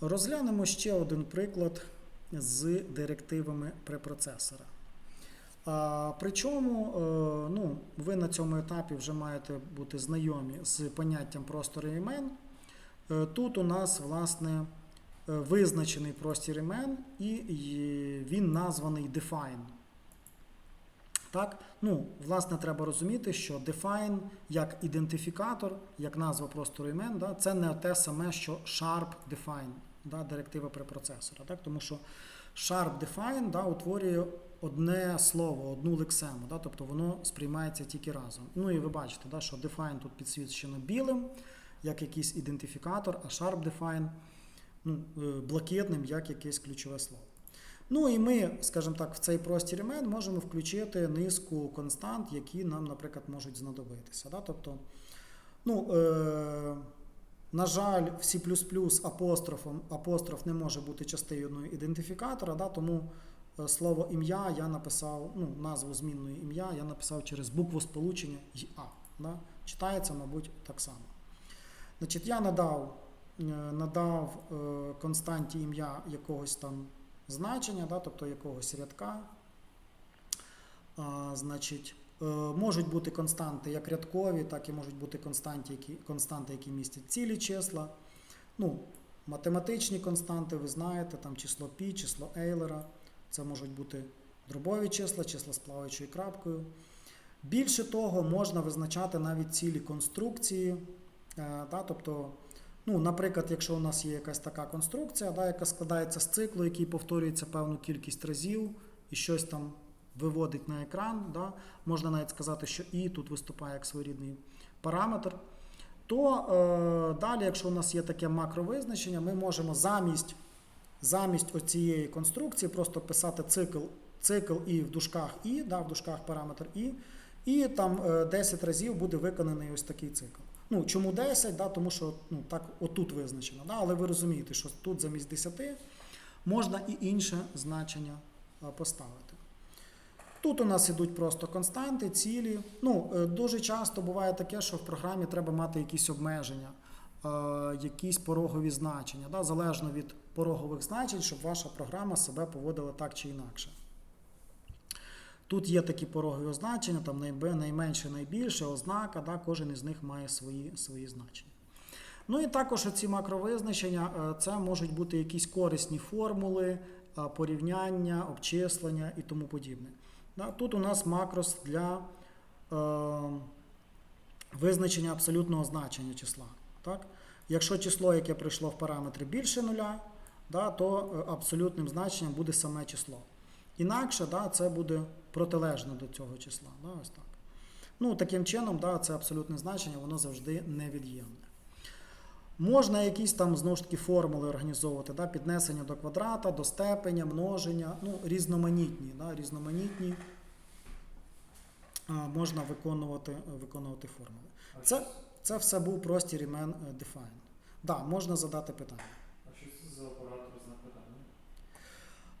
Розглянемо ще один приклад з директивами препроцесора. Причому е, ну, ви на цьому етапі вже маєте бути знайомі з поняттям простору імен. Е, Тут у нас, власне, е, визначений простір імен, і він названий define. Так? Ну, власне, треба розуміти, що define як ідентифікатор, як назва простору імен, да, це не те саме, що sharp define, да, директива препроцесора. Так? Тому що sharp define да, утворює одне слово, одну лексему, да, тобто воно сприймається тільки разом. Ну і ви бачите, да, що define тут підсвічено білим, як якийсь ідентифікатор, а sharp define ну, е, блакитним, як якесь ключове слово. Ну і ми, скажімо так, в цей простір імен можемо включити низку констант, які нам, наприклад, можуть знадобитися. Да? Тобто, ну, е, на жаль, в C апострофом апостроф не може бути частиною ідентифікатора, да? тому е, слово ім'я я написав, ну, назву змінної ім'я я написав через букву сполучення «й-а». Да? Читається, мабуть, так само. Значить, я надав, е, надав е, константі ім'я якогось там значення, да, тобто якогось рядка. А, значить, можуть бути константи як рядкові, так і можуть бути константи, які, константи, які містять цілі числа. Ну, математичні константи, ви знаєте, там число π, число Ейлера. Це можуть бути дробові числа, числа з плаваючою крапкою. Більше того, можна визначати навіть цілі конструкції. Е, да, тобто, Ну, Наприклад, якщо у нас є якась така конструкція, да, яка складається з циклу, який повторюється певну кількість разів і щось там виводить на екран, да, можна навіть сказати, що і тут виступає як своєрідний параметр, то е, далі, якщо у нас є таке макровизначення, ми можемо замість замість оцієї конструкції просто писати цикл цикл і в дужках і, да, в дужках параметр і, і там е, 10 разів буде виконаний ось такий цикл. Ну, чому 10? Да, тому що ну, так отут визначено. Да, але ви розумієте, що тут замість 10 можна і інше значення поставити. Тут у нас ідуть просто константи, цілі. Ну, е, Дуже часто буває таке, що в програмі треба мати якісь обмеження, е, якісь порогові значення, да, залежно від порогових значень, щоб ваша програма себе поводила так чи інакше. Тут є такі порогові означення, там найменше, найбільше, ознака, да, кожен із них має свої, свої значення. Ну і також ці макровизначення е, це можуть бути якісь корисні формули, порівняння, обчислення і тому подібне. Тут у нас макрос для е, визначення абсолютного значення числа. Так? Якщо число, яке прийшло в параметри більше нуля, да, то е, абсолютним значенням буде саме число. Інакше да, це буде протилежно до цього числа. Да, ось так. Ну, Таким чином, да, це абсолютне значення, воно завжди невід'ємне. Можна якісь там знову ж таки формули організовувати, да, піднесення до квадрата, до степеня, множення, ну, різноманітні. Да, різноманітні можна виконувати виконувати формули. Це, це все був простір імен define. Да, можна задати питання. А що це за оператор знак питання?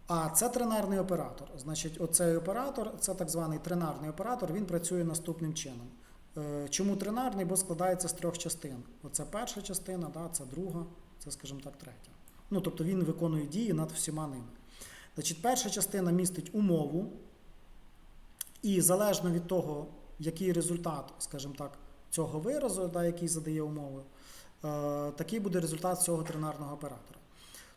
А це тринарний оператор. Значить, оцей оператор, це так званий тринарний оператор, він працює наступним чином. Е, Чому тринарний? Бо складається з трьох частин. Оце перша частина, да, це друга, це, скажімо так, третя. Ну, тобто він виконує дії над всіма ними. Значить, перша частина містить умову, і залежно від того, який результат, скажімо так, цього виразу, да, який задає умови, е, такий буде результат цього тринарного оператора.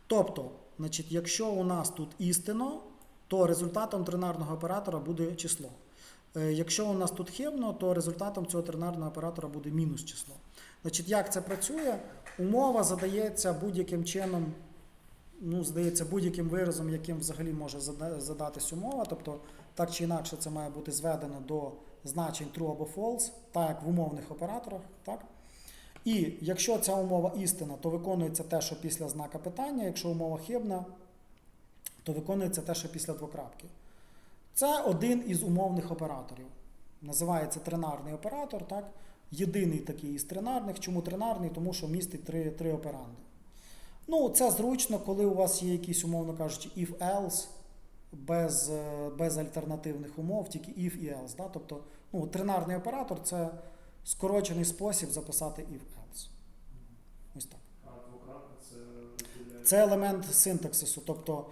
Тобто, значить, якщо у нас тут істинно, то результатом тринарного оператора буде число. Е, Якщо у нас тут хибно, то результатом цього тринарного оператора буде мінус число. Значить, як це працює? Умова задається будь-яким чином, ну, здається, будь-яким виразом, яким взагалі може задатись умова. Тобто, так чи інакше, це має бути зведено до значень true або false, так як в умовних операторах. Так? І якщо ця умова істина, то виконується те, що після знака питання. Якщо умова хибна, то виконується те, що після двокрапки. Це один із умовних операторів. Називається тринарний оператор. Так? Єдиний такий із тринарних. Чому тринарний? Тому що містить три, три операнди. Ну, це зручно, коли у вас є якісь, умовно кажучи, if-else, без, е, без альтернативних умов, тільки if і else. Да? Тобто, ну, тринарний оператор це скорочений спосіб записати if-else. Ось так. Це елемент синтаксису. Тобто,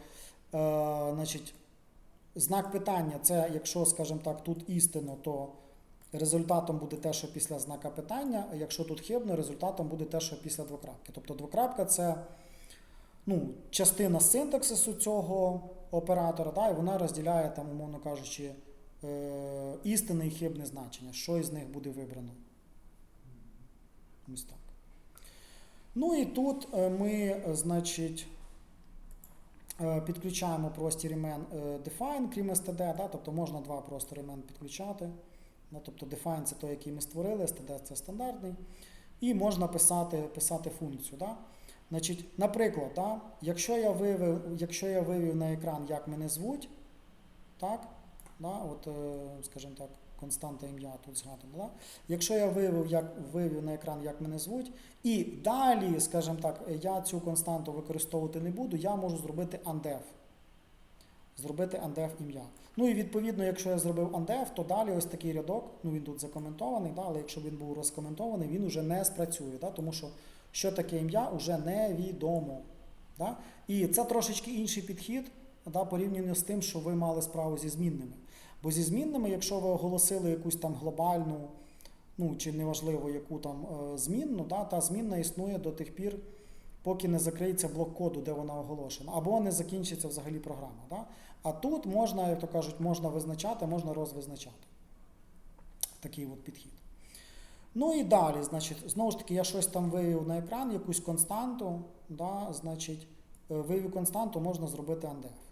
е, значить, знак питання це, якщо, скажімо так, тут істинно, то результатом буде те, що після знака питання, а якщо тут хибно, результатом буде те, що після двокрапки. Тобто двокрапка це ну, частина синтаксису цього оператора, да, і вона розділяє, там, умовно кажучи, е, істинне і хибне значення, що із них буде вибрано. Ось так. Ну і тут е, ми, е, значить, підключаємо простір імен е, define, крім std, да, тобто можна два простори імен підключати. Ну, тобто define це той, який ми створили, std це стандартний. І можна писати, писати функцію. Да? Значить, наприклад, да, якщо, я вивів, якщо я вивів на екран, як мене звуть, так, да, от, е, скажімо так, константа ім'я тут згадано. Да? Якщо я вивів, як, вивів на екран, як мене звуть, і далі, скажімо так, я цю константу використовувати не буду, я можу зробити undef. Зробити undef ім'я. Ну і відповідно, якщо я зробив undef, то далі ось такий рядок, ну він тут закоментований, да, але якщо він був розкоментований, він уже не спрацює, да, тому що що таке ім'я вже невідомо. Да? І це трошечки інший підхід да, порівняно з тим, що ви мали справу зі змінними. Бо зі змінними, якщо ви оголосили якусь там глобальну, ну чи неважливо яку там е, змінну, да, та змінна існує до тих пір, поки не закриється блок коду, де вона оголошена, або не закінчиться взагалі програма. Да? А тут можна, як то кажуть, можна визначати, можна розвизначати. Такий от підхід. Ну і далі, значить, знову ж таки, я щось там вивів на екран, якусь константу, да, значить, е, вивів константу можна зробити undef.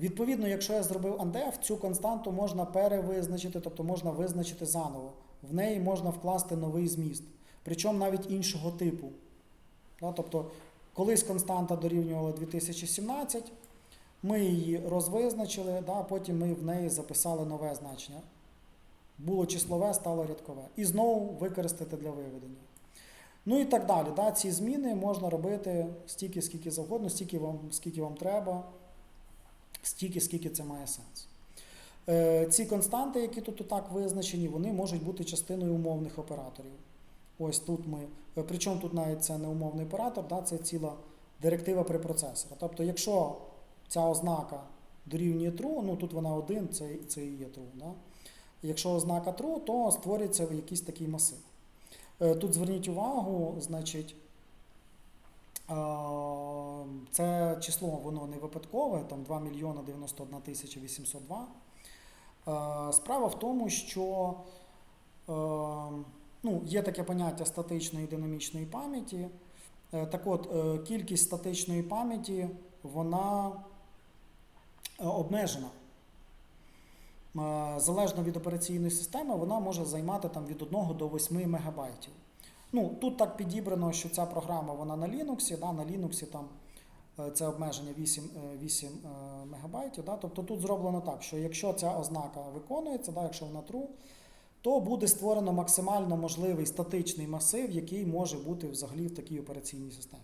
Відповідно, якщо я зробив undef, цю константу можна перевизначити, тобто можна визначити заново. В неї можна вкласти новий зміст, причому навіть іншого типу. Тобто, колись константа дорівнювала 2017, ми її розвизначили, потім ми в неї записали нове значення. Було числове, стало рядкове. І знову використати для виведення. Ну і так далі. Да, ці зміни можна робити стільки, скільки завгодно, стільки вам, скільки вам треба, стільки, скільки це має сенс. Е, ці константи, які тут отак визначені, вони можуть бути частиною умовних операторів. Ось тут ми. е, Причому тут навіть це не умовний оператор, да, це ціла директива при препроцесора. Тобто, якщо ця ознака дорівнює true, ну тут вона один, це, це і є true. Да? Якщо ознака true, то створюється якийсь такий масив. Е, Тут зверніть увагу, значить, це число воно не випадкове, там 2 мільйона 91 тисяча 802. Е, Справа в тому, що е, ну, є таке поняття статичної і динамічної пам'яті. Е, Так от, е, кількість статичної пам'яті вона е, обмежена. Е, Залежно від операційної системи, вона може займати там, від 1 до 8 мегабайтів. Ну, тут так підібрано, що ця програма вона на Linux, да, на Linux там е, це обмеження 8, е, 8 е, мегабайтів. Да, тобто тут зроблено так, що якщо ця ознака виконується, да, якщо вона true, то буде створено максимально можливий статичний масив, який може бути взагалі в такій операційній системі.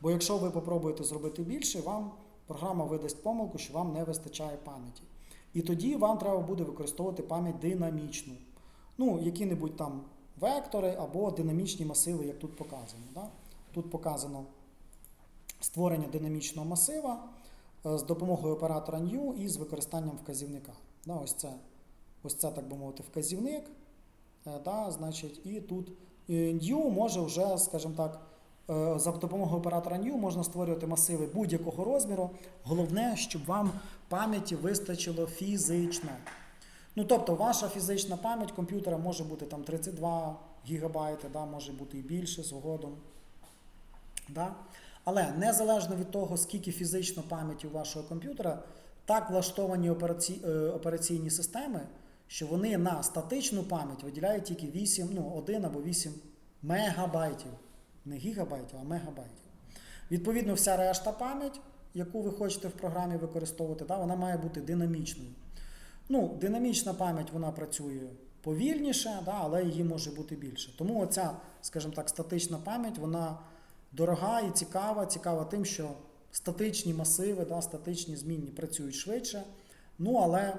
Бо якщо ви попробуєте зробити більше, вам програма видасть помилку, що вам не вистачає пам'яті. І тоді вам треба буде використовувати пам'ять динамічну. Ну, які-небудь там вектори або динамічні масиви, як тут показано. Да? Тут показано створення динамічного масива е, з допомогою оператора new і з використанням вказівника. Да, ось, це, ось це, так би мовити, вказівник. Е, Да, значить, і тут е, new може вже, скажімо так, е, за допомогою оператора new можна створювати масиви будь-якого розміру. Головне, щоб вам пам'яті вистачило фізично. Ну, тобто, ваша фізична пам'ять комп'ютера може бути там 32 гігабайти, да, може бути і більше згодом. Да? Але незалежно від того, скільки фізично пам'яті у вашого комп'ютера, так влаштовані операці... е, операційні системи, що вони на статичну пам'ять виділяють тільки 8, ну, 1 або 8 мегабайтів. Не гігабайтів, а мегабайтів. Відповідно, вся решта пам'ять, яку ви хочете в програмі використовувати, да, вона має бути динамічною. Ну, динамічна пам'ять вона працює повільніше, да, але її може бути більше. Тому оця, скажімо так, статична пам'ять, вона дорога і цікава. Цікава тим, що статичні масиви, да, статичні змінні працюють швидше. Ну, але е,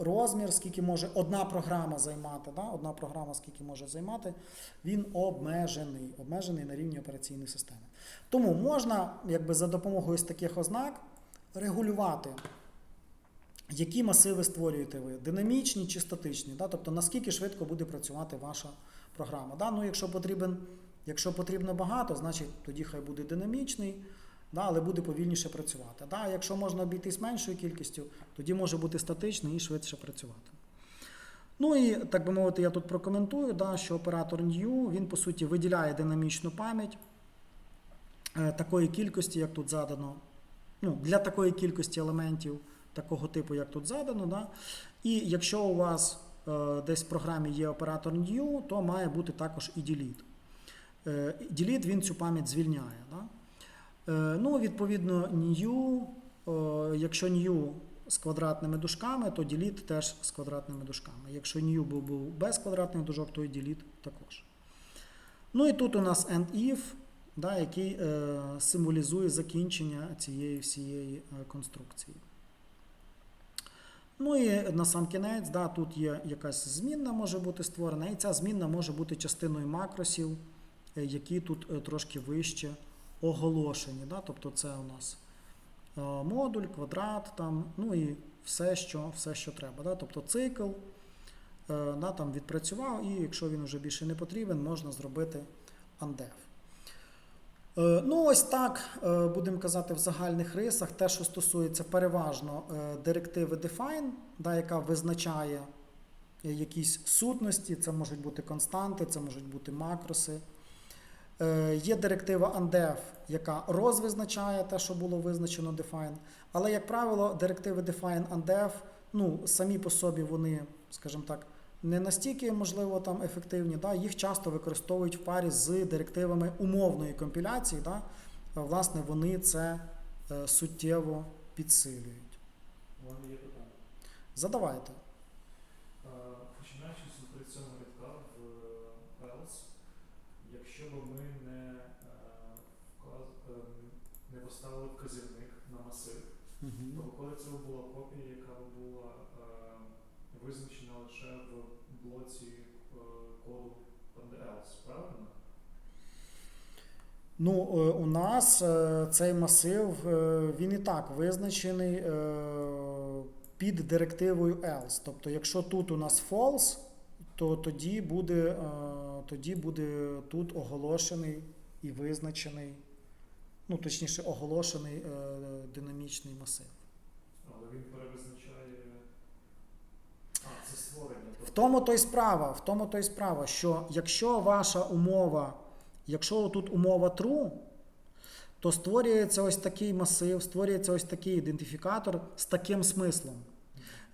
розмір, скільки може одна програма займати, да? одна програма скільки може займати, він обмежений, обмежений на рівні операційної системи. Тому можна якби, за допомогою з таких ознак регулювати, які масиви створюєте ви, динамічні чи статичні, да? тобто наскільки швидко буде працювати ваша програма. Да? Ну, якщо, потрібен, якщо потрібно багато, значить тоді хай буде динамічний, да? але буде повільніше працювати. Да? Якщо можна обійтись меншою кількістю, тоді може бути статичний і швидше працювати. Ну і так би мовити, я тут прокоментую, да, що оператор New, він по суті виділяє динамічну пам'ять е, такої кількості, як тут задано. Ну, для такої кількості елементів такого типу, як тут задано. Да? І якщо у вас е, десь в програмі є оператор new, то має бути також і delete. Е, delete він цю пам'ять звільняє. Да? Е, ну, відповідно, new, якщо new з квадратними дужками, то delete теж з квадратними дужками. Якщо new був, був без квадратних дужок, то і delete також. Ну і тут у нас end if, да, який е, символізує закінчення цієї всієї конструкції. Ну і на сам кінець, да, тут є якась змінна може бути створена, і ця змінна може бути частиною макросів, е, які тут е, трошки вище оголошені. Да? Тобто це у нас е, модуль, квадрат, там, ну і все, що, все, що треба. Да? Тобто цикл да, там відпрацював, і якщо він вже більше не потрібен, можна зробити undef. Е, Ну, ось так е, будемо казати в загальних рисах, те, що стосується переважно е, директиви define, да, яка визначає якісь сутності, це можуть бути константи, це можуть бути макроси. Є директива undef, яка розвизначає те, що було визначено define. Але, як правило, директиви define undef, ну, самі по собі вони, скажімо так, не настільки, можливо, там ефективні. Да? Їх часто використовують в парі з директивами умовної компіляції. Да? Власне, вони це е, суттєво підсилюють. У мене є питання. Задавайте. Е, Починаючи з 37 рядка в else, якщо б ми не, е, е, не поставили вказівник на масив, то виходить це була копія, яка б була е, визначена лише в блоці е, коду else, правильно? Ну, е, у нас е, цей масив він і так визначений під директивою else. Тобто, якщо тут у нас false, то тоді буде, тоді буде тут оголошений і визначений, ну точніше, оголошений динамічний масив. Але він перевизначає. А, це створення. В тобто- тому то й справа, в тому то й справа, що якщо ваша умова, якщо тут умова true, то створюється ось такий масив, створюється ось такий ідентифікатор з таким смислом.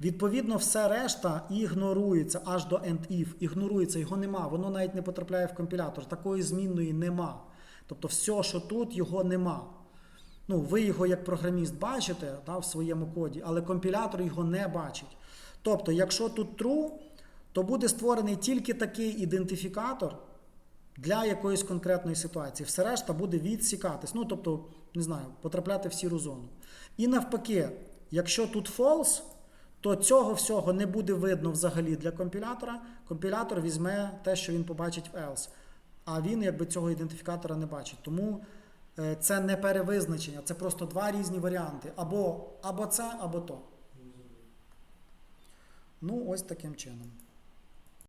Відповідно, все решта ігнорується аж до end-if, ігнорується, його нема, воно навіть не потрапляє в компілятор. Такої змінної нема. Тобто, все, що тут, його нема. Ну, ви його як програміст бачите да, в своєму коді, але компілятор його не бачить. Тобто, якщо тут true, то буде створений тільки такий ідентифікатор для якоїсь конкретної ситуації. Все решта буде відсікатись. Ну, тобто, не знаю, потрапляти в сіру зону. І навпаки, якщо тут false, то цього всього не буде видно взагалі для компілятора. Компілятор візьме те, що він побачить в else. А він якби цього ідентифікатора не бачить. Тому е, це не перевизначення, це просто два різні варіанти. Або, або це, або то. Ну, ось таким чином.